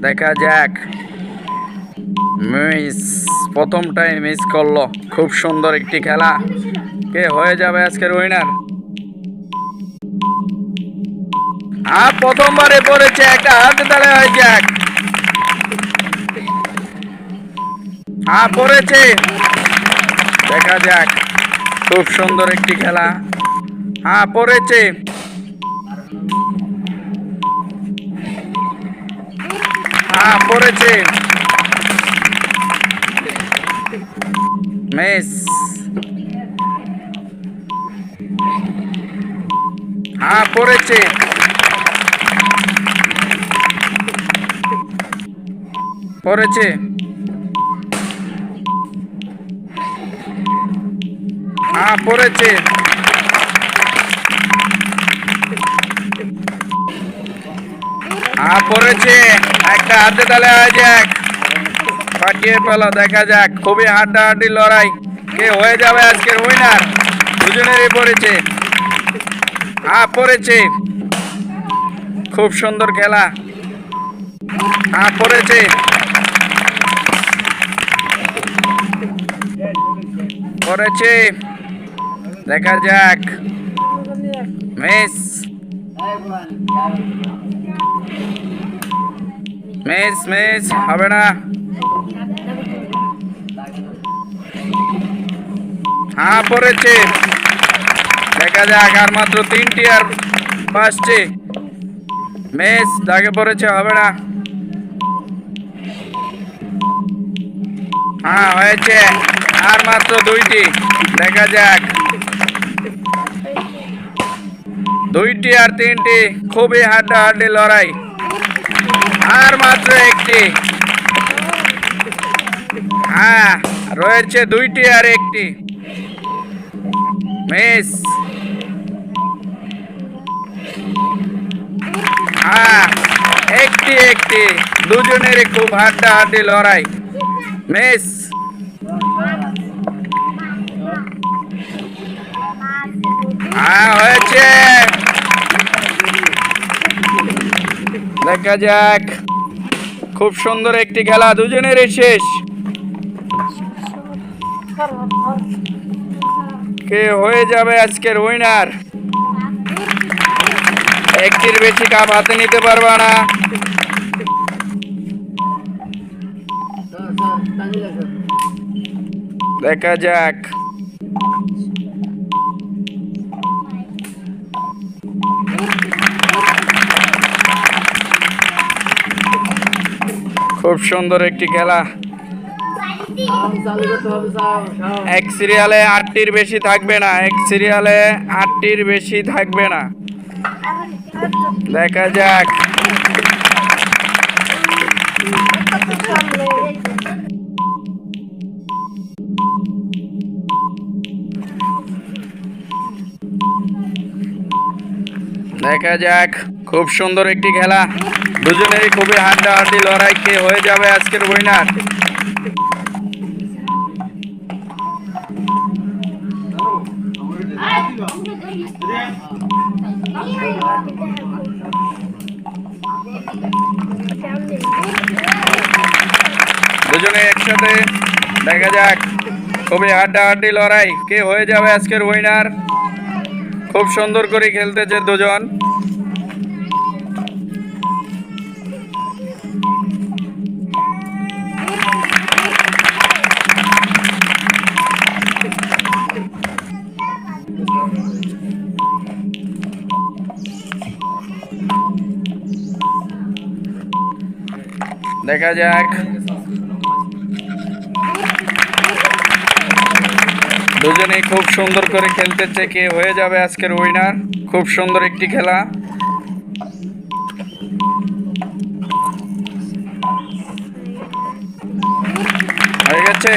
দেখা যাক। Miss প্রথমটাই miss করল। খুব সুন্দর একটি খেলা। কে হয়ে যাবে আজকের উইনার আর প্রথমবারে পড়েছে একটা হাতে তালে হয়ে যাক। হ্যাঁ পড়েছে। দেখা যাক। খুব সুন্দর একটি খেলা। হ্যাঁ পড়েছে। হ্যাঁ পড়েছে। মিস। হ্যাঁ পড়েছে। পড়েছে। হ্যাঁ পড়েছে। হ্যাঁ পড়েছে একটা হাতে তালে হয়ে যাক। ফাটিয়ে পেল, দেখা যাক। খুবই হাড্ডাহাড্ডি লড়াই। কে হয়ে যাবে আজকের উইনার দুজনেরই পড়েছে। হ্যাঁ পড়েছে। খুব সুন্দর খেলা। হ্যাঁ পড়েছে। পড়েছে। দেখা যাক। মিস। মিস মিস হবে না হ্যাঁ পড়েছে। দেখা যাক, আর মাত্র তিনটি আর পাঁচটি। মিস দাগে পড়েছে হবে না হ্যাঁ হয়েছে। আর মাত্র দুইটি। দেখা যাক। দুইটি আর তিনটি খুবই হাড্ডাহাড্ডি লড়াই। আর মাত্র একটি। হ্যাঁ রয়েছে দুইটি আর একটি। মিস। হ্যাঁ একটি একটি। দুজনেরই খুব হাড্ডাহাড্ডি লড়াই। মিস। হ্যাঁ হয়েছে। দেখা যাক। খুব সুন্দর একটি খেলা দুজনেরই শেষ। কে হয়ে যাবে আজকের উইনার একটির বেশি কাপ হাতে নিতে পারবা না। দেখা যাক। খুব সুন্দর একটি খেলা। এক সিরিয়ালে আটটির বেশি থাকবে না, এক সিরিয়ালে আটটির বেশি থাকবে না। দেখা যাক। দেখা যাক, খুব সুন্দর একটি খেলা। দুজনেরই খুবই হাড্ডাহাড্ডি লড়াই কে হয়ে যাবে আজকের উইনার দুজনে একসাথে, দেখা যাক, খুবই হাড্ডাহাড্ডি লড়াই, কে হয়ে যাবে আজকের উইনার খুব সুন্দর করে খেলতেছে দুজন। দেখা যাক। দুজনে খুব সুন্দর করে খেলতেছে কে হয়ে যাবে আজকের উইনার খুব সুন্দর একটি খেলা। হয়ে গেছে।